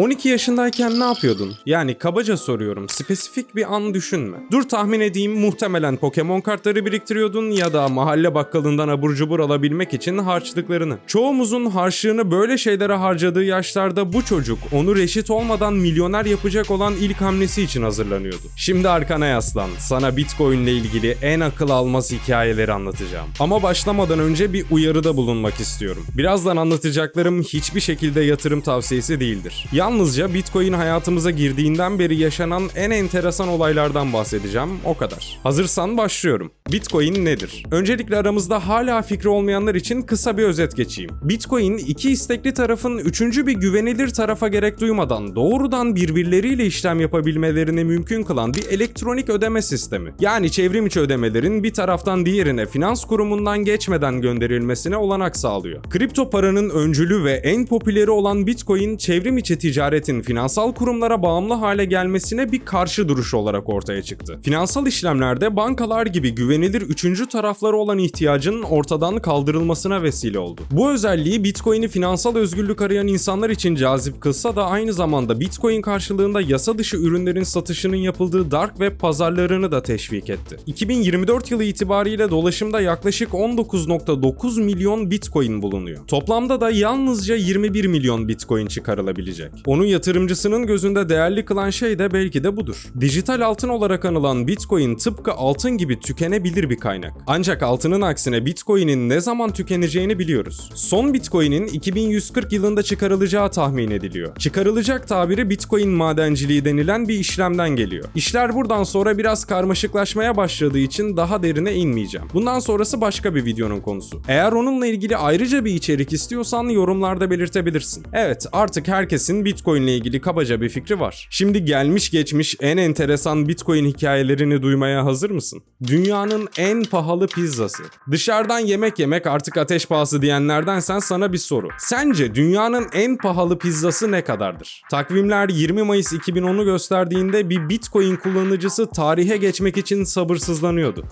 12 yaşındayken ne yapıyordun? Yani kabaca soruyorum. Spesifik bir an düşünme. Dur tahmin edeyim muhtemelen Pokemon kartları biriktiriyordun ya da mahalle bakkalından abur cubur alabilmek için harçlıklarını. Çoğumuzun harçlığını böyle şeylere harcadığı yaşlarda bu çocuk onu reşit olmadan milyoner yapacak olan ilk hamlesi için hazırlanıyordu. Şimdi arkana yaslan. Sana Bitcoin ile ilgili en akıl almaz hikayeleri anlatacağım. Ama başlamadan önce bir uyarıda bulunmak istiyorum. Birazdan anlatacaklarım hiçbir şekilde yatırım tavsiyesi değildir. Yalnızca Bitcoin hayatımıza girdiğinden beri yaşanan en enteresan olaylardan bahsedeceğim. O kadar. Hazırsan başlıyorum. Bitcoin nedir? Öncelikle aramızda hala fikri olmayanlar için kısa bir özet geçeyim. Bitcoin iki istekli tarafın üçüncü bir güvenilir tarafa gerek duymadan doğrudan birbirleriyle işlem yapabilmelerini mümkün kılan bir elektronik ödeme sistemi. Yani çevrim içi ödemelerin bir taraftan diğerine finans kurumundan geçmeden gönderilmesine olanak sağlıyor. Kripto paranın öncülü ve en popüleri olan Bitcoin çevrim içi ticaretin finansal kurumlara bağımlı hale gelmesine bir karşı duruş olarak ortaya çıktı. Finansal işlemlerde bankalar gibi güvenilir üçüncü taraflara olan ihtiyacın ortadan kaldırılmasına vesile oldu. Bu özelliği Bitcoin'i finansal özgürlük arayan insanlar için cazip kılsa da aynı zamanda Bitcoin karşılığında yasa dışı ürünlerin satışının yapıldığı dark web pazarlarını da teşvik etti. 2024 yılı itibariyle dolaşımda yaklaşık 19.9 milyon Bitcoin bulunuyor. Toplamda da yalnızca 21 milyon Bitcoin çıkarılabilecek. Onun yatırımcısının gözünde değerli kılan şey de belki de budur. Dijital altın olarak anılan Bitcoin tıpkı altın gibi tükenebilir bir kaynak. Ancak altının aksine Bitcoin'in ne zaman tükeneceğini biliyoruz. Son Bitcoin'in 2140 yılında çıkarılacağı tahmin ediliyor. Çıkarılacak tabiri Bitcoin madenciliği denilen bir işlemden geliyor. İşler buradan sonra biraz karmaşıklaşmaya başladığı için daha derine inmeyeceğim. Bundan sonrası başka bir videonun konusu. Eğer onunla ilgili ayrıca bir içerik istiyorsan yorumlarda belirtebilirsin. Evet artık herkesin Bitcoin ile ilgili kabaca bir fikri var. Şimdi gelmiş geçmiş en enteresan Bitcoin hikayelerini duymaya hazır mısın? Dünyanın en pahalı pizzası. Dışarıdan yemek yemek artık ateş pahası diyenlerdensen sana bir soru. Sence dünyanın en pahalı pizzası ne kadardır? Takvimler 20 Mayıs 2010'u gösterdiğinde bir Bitcoin kullanıcısı tarihe geçmek için sabırsızlanıyordu.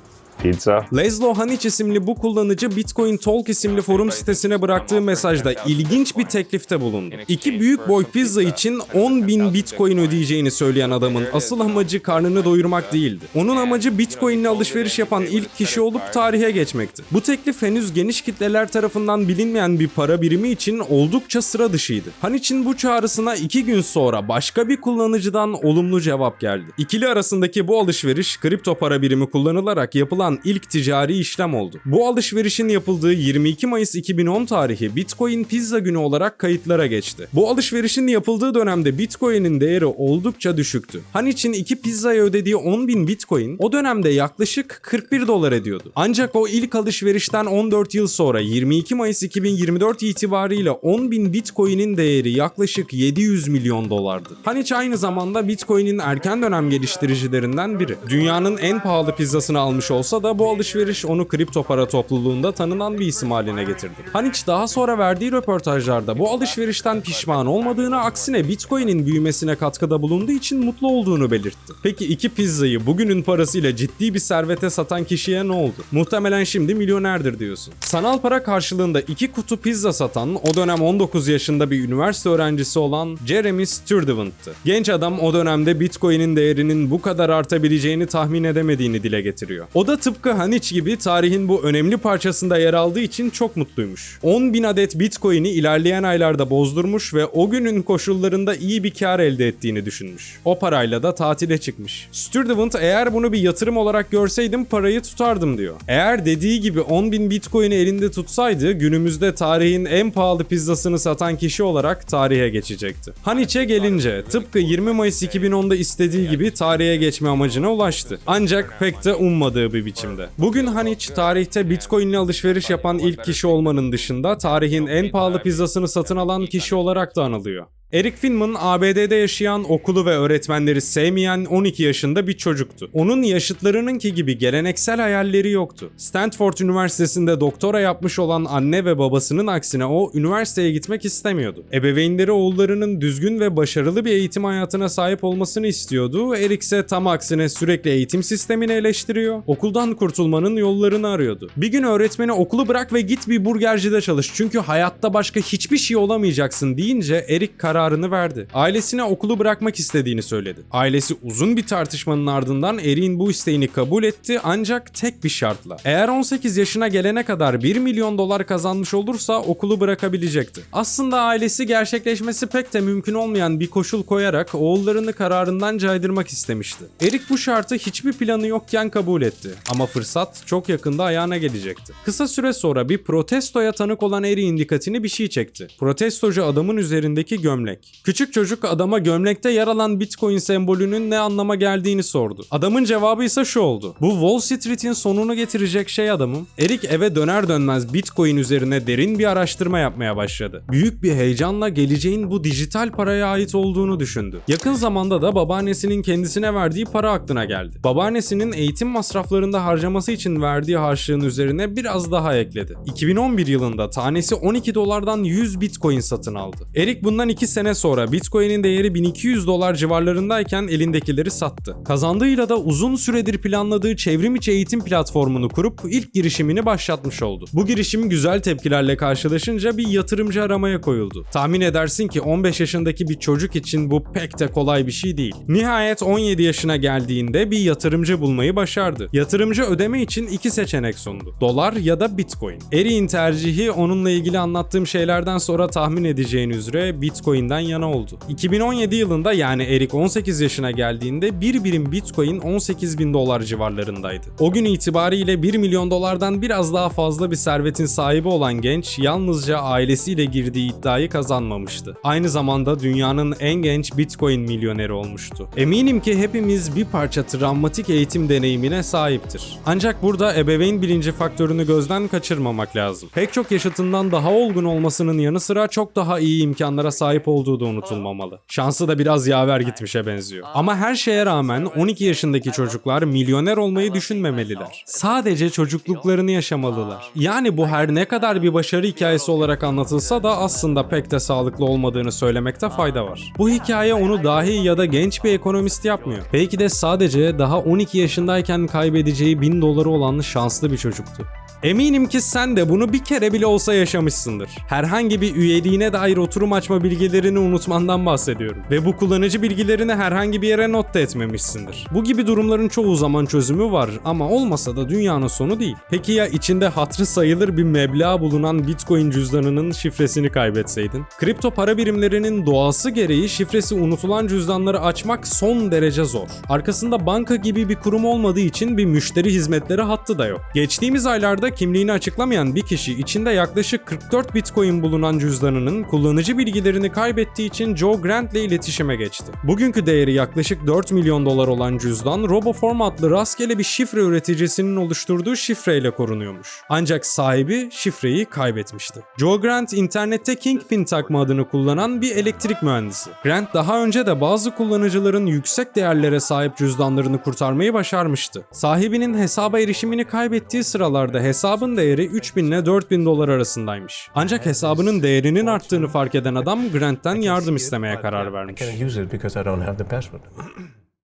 Pizza. Laszlo Hanic isimli bu kullanıcı Bitcoin Talk isimli forum sitesine bıraktığı mesajda ilginç bir teklifte bulundu. İki büyük boy pizza için 10 bin Bitcoin ödeyeceğini söyleyen adamın asıl amacı karnını doyurmak değildi. Onun amacı Bitcoin ile alışveriş yapan ilk kişi olup tarihe geçmekti. Bu teklif henüz geniş kitleler tarafından bilinmeyen bir para birimi için oldukça sıra dışıydı. Hanic'in bu çağrısına iki gün sonra başka bir kullanıcıdan olumlu cevap geldi. İkili arasındaki bu alışveriş kripto para birimi kullanılarak yapılan ilk ticari işlem oldu. Bu alışverişin yapıldığı 22 Mayıs 2010 tarihi Bitcoin Pizza günü olarak kayıtlara geçti. Bu alışverişin yapıldığı dönemde Bitcoin'in değeri oldukça düşüktü. Hanic'in iki pizzaya ödediği 10.000 Bitcoin o dönemde yaklaşık 41 dolar ediyordu. Ancak o ilk alışverişten 14 yıl sonra 22 Mayıs 2024 itibariyle 10.000 Bitcoin'in değeri yaklaşık 700 milyon dolardı. Hanic aynı zamanda Bitcoin'in erken dönem geliştiricilerinden biri. Dünyanın en pahalı pizzasını almış olsa da bu alışveriş onu kripto para topluluğunda tanınan bir isim haline getirdi. Hanic daha sonra verdiği röportajlarda bu alışverişten pişman olmadığını aksine Bitcoin'in büyümesine katkıda bulunduğu için mutlu olduğunu belirtti. Peki iki pizzayı bugünün parasıyla ciddi bir servete satan kişiye ne oldu? Muhtemelen şimdi milyonerdir diyorsun. Sanal para karşılığında iki kutu pizza satan o dönem 19 yaşında bir üniversite öğrencisi olan Jeremy Sturdivant'tı. Genç adam o dönemde Bitcoin'in değerinin bu kadar artabileceğini tahmin edemediğini dile getiriyor. O da tıpkı Hanic gibi tarihin bu önemli parçasında yer aldığı için çok mutluymuş. 10 bin adet Bitcoin'i ilerleyen aylarda bozdurmuş ve o günün koşullarında iyi bir kar elde ettiğini düşünmüş. O parayla da tatile çıkmış. Sturdivant eğer bunu bir yatırım olarak görseydim parayı tutardım diyor. Eğer dediği gibi 10 bin Bitcoin'i elinde tutsaydı günümüzde tarihin en pahalı pizzasını satan kişi olarak tarihe geçecekti. Hanic'e gelince tıpkı 20 Mayıs 2010'da istediği gibi tarihe geçme amacına ulaştı. Ancak pek de ummadığı bir biçimde. Bugün Hanic tarihte Bitcoin ile alışveriş yapan ilk kişi olmanın dışında tarihin en pahalı pizzasını satın alan kişi olarak da anılıyor. Eric Finman ABD'de yaşayan okulu ve öğretmenleri sevmeyen 12 yaşında bir çocuktu. Onun yaşıtlarınınki gibi geleneksel hayalleri yoktu. Stanford Üniversitesi'nde doktora yapmış olan anne ve babasının aksine o üniversiteye gitmek istemiyordu. Ebeveynleri oğullarının düzgün ve başarılı bir eğitim hayatına sahip olmasını istiyordu. Eric ise tam aksine sürekli eğitim sistemini eleştiriyor. Okuldan kurtulmanın yollarını arıyordu. Bir gün öğretmeni okulu bırak ve git bir burgercide çalış çünkü hayatta başka hiçbir şey olamayacaksın deyince Eric karar kararını verdi. Ailesine okulu bırakmak istediğini söyledi. Ailesi uzun bir tartışmanın ardından Erik'in bu isteğini kabul etti ancak tek bir şartla. Eğer 18 yaşına gelene kadar 1 milyon dolar kazanmış olursa okulu bırakabilecekti. Aslında ailesi gerçekleşmesi pek de mümkün olmayan bir koşul koyarak oğullarını kararından caydırmak istemişti. Erik bu şartı hiçbir planı yokken kabul etti. Ama fırsat çok yakında ayağına gelecekti. Kısa süre sonra bir protestoya tanık olan Erik'in dikkatini bir şey çekti. Protestocu adamın üzerindeki gömlek. Küçük çocuk adama gömlekte yer alan Bitcoin sembolünün ne anlama geldiğini sordu. Adamın cevabı ise şu oldu. Bu Wall Street'in sonunu getirecek şey adamım. Erik eve döner dönmez Bitcoin üzerine derin bir araştırma yapmaya başladı. Büyük bir heyecanla geleceğin bu dijital paraya ait olduğunu düşündü. Yakın zamanda da babaannesinin kendisine verdiği para aklına geldi. Babaannesinin eğitim masraflarında harcaması için verdiği harçlığın üzerine biraz daha ekledi. 2011 yılında tanesi 12 dolardan 100 Bitcoin satın aldı. Erik bundan 2 sene sonra Bitcoin'in değeri 1200 dolar civarlarındayken elindekileri sattı. Kazandığıyla da uzun süredir planladığı çevrim içi eğitim platformunu kurup ilk girişimini başlatmış oldu. Bu girişim güzel tepkilerle karşılaşınca bir yatırımcı aramaya koyuldu. Tahmin edersin ki 15 yaşındaki bir çocuk için bu pek de kolay bir şey değil. Nihayet 17 yaşına geldiğinde bir yatırımcı bulmayı başardı. Yatırımcı ödeme için iki seçenek sundu. Dolar ya da Bitcoin. Erik'in tercihi onunla ilgili anlattığım şeylerden sonra tahmin edeceğin üzere Bitcoin'den yana oldu. 2017 yılında yani Erik 18 yaşına geldiğinde bir birim Bitcoin 18 bin dolar civarlarındaydı. O gün itibariyle 1 milyon dolardan biraz daha fazla bir servetin sahibi olan genç yalnızca ailesiyle girdiği iddiayı kazanmamıştı. Aynı zamanda dünyanın en genç Bitcoin milyoneri olmuştu. Eminim ki hepimiz bir parça travmatik eğitim deneyimine sahiptir. Ancak burada ebeveyn bilinci faktörünü gözden kaçırmamak lazım. Pek çok yaşıtından daha olgun olmasının yanı sıra çok daha iyi imkanlara sahip olduğu da unutulmamalı. Şansı da biraz yaver gitmişe benziyor. Ama her şeye rağmen 12 yaşındaki çocuklar milyoner olmayı düşünmemeliler. Sadece çocukluklarını yaşamalılar. Yani bu her ne kadar bir başarı hikayesi olarak anlatılsa da aslında pek de sağlıklı olmadığını söylemekte fayda var. Bu hikaye onu dahi ya da genç bir ekonomist yapmıyor. Belki de sadece daha 12 yaşındayken kaybedeceği 1000 doları olan şanslı bir çocuktu. Eminim ki sen de bunu bir kere bile olsa yaşamışsındır. Herhangi bir üyeliğine dair oturum açma bilgilerini unutmandan bahsediyorum. Ve bu kullanıcı bilgilerini herhangi bir yere not da etmemişsindir. Bu gibi durumların çoğu zaman çözümü var ama olmasa da dünyanın sonu değil. Peki ya içinde hatrı sayılır bir meblağ bulunan Bitcoin cüzdanının şifresini kaybetseydin? Kripto para birimlerinin doğası gereği şifresi unutulan cüzdanları açmak son derece zor. Arkasında banka gibi bir kurum olmadığı için bir müşteri hizmetleri hattı da yok. Geçtiğimiz aylarda kimliğini açıklamayan bir kişi içinde yaklaşık 44 Bitcoin bulunan cüzdanının kullanıcı bilgilerini kaybettiği için Joe Grant ile iletişime geçti. Bugünkü değeri yaklaşık 4 milyon dolar olan cüzdan RoboForm adlı rastgele bir şifre üreticisinin oluşturduğu şifreyle korunuyormuş. Ancak sahibi şifreyi kaybetmişti. Joe Grant internette Kingpin takma adını kullanan bir elektrik mühendisi. Grant daha önce de bazı kullanıcıların yüksek değerlere sahip cüzdanlarını kurtarmayı başarmıştı. Sahibinin hesaba erişimini kaybettiği sıralarda hesabın değeri 3000 ile 4000 dolar arasındaymış. Ancak hesabının değerinin arttığını fark eden adam Grant'ten yardım istemeye karar vermiş.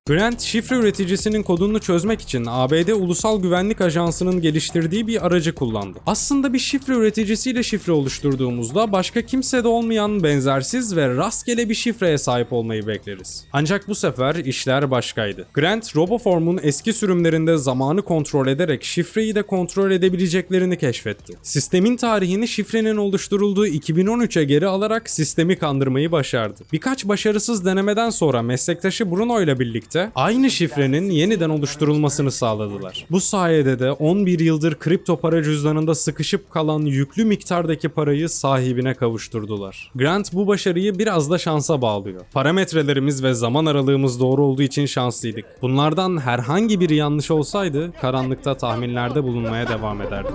Grant, şifre üreticisinin kodunu çözmek için ABD Ulusal Güvenlik Ajansı'nın geliştirdiği bir aracı kullandı. Aslında bir şifre üreticisiyle şifre oluşturduğumuzda başka kimsede olmayan benzersiz ve rastgele bir şifreye sahip olmayı bekleriz. Ancak bu sefer işler başkaydı. Grant, RoboForm'un eski sürümlerinde zamanı kontrol ederek şifreyi de kontrol edebileceklerini keşfetti. Sistemin tarihini şifrenin oluşturulduğu 2013'e geri alarak sistemi kandırmayı başardı. Birkaç başarısız denemeden sonra meslektaşı Bruno ile birlikte aynı şifrenin yeniden oluşturulmasını sağladılar. Bu sayede de 11 yıldır kripto para cüzdanında sıkışıp kalan yüklü miktardaki parayı sahibine kavuşturdular. Grant bu başarıyı biraz da şansa bağlıyor. Parametrelerimiz ve zaman aralığımız doğru olduğu için şanslıydık. Bunlardan herhangi biri yanlış olsaydı karanlıkta tahminlerde bulunmaya devam ederdik.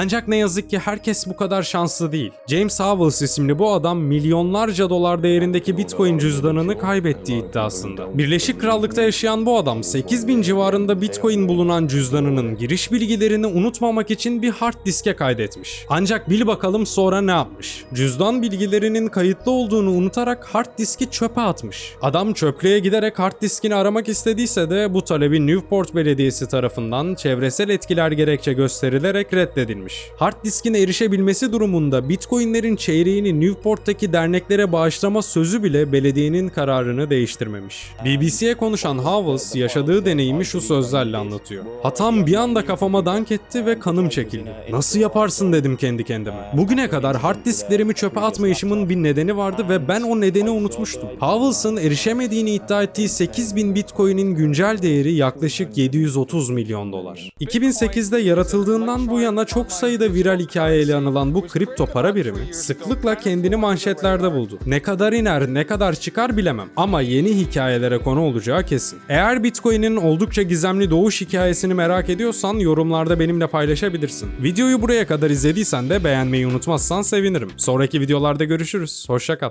Ancak ne yazık ki herkes bu kadar şanslı değil. James Howells isimli bu adam milyonlarca dolar değerindeki Bitcoin cüzdanını kaybettiği iddiasında. Birleşik Krallık'ta yaşayan bu adam 8000 civarında Bitcoin bulunan cüzdanının giriş bilgilerini unutmamak için bir hard diske kaydetmiş. Ancak bil bakalım sonra ne yapmış? Cüzdan bilgilerinin kayıtlı olduğunu unutarak hard diski çöpe atmış. Adam çöplüğe giderek hard diskini aramak istediyse de bu talebi Newport Belediyesi tarafından çevresel etkiler gerekçe gösterilerek reddedilmiş. Demiş. Hard diskin erişebilmesi durumunda Bitcoin'lerin çeyreğini Newport'taki derneklere bağışlama sözü bile belediyenin kararını değiştirmemiş. BBC'ye konuşan Howells yaşadığı deneyimi şu sözlerle anlatıyor. Hatam bir anda kafama dank etti ve kanım çekildi. Nasıl yaparsın dedim kendi kendime. Bugüne kadar hard disklerimi çöpe atmayışımın bir nedeni vardı ve ben o nedeni unutmuştum. Howells'ın erişemediğini iddia ettiği 8000 Bitcoin'in güncel değeri yaklaşık 730 milyon dolar. 2008'de yaratıldığından bu yana çok sayıda viral hikaye ele anılan bu kripto para birimi sıklıkla kendini manşetlerde buldu. Ne kadar iner, ne kadar çıkar bilemem ama yeni hikayelere konu olacağı kesin. Eğer Bitcoin'in oldukça gizemli doğuş hikayesini merak ediyorsan yorumlarda benimle paylaşabilirsin. Videoyu buraya kadar izlediysen de beğenmeyi unutmazsan sevinirim. Sonraki videolarda görüşürüz. Hoşçakal.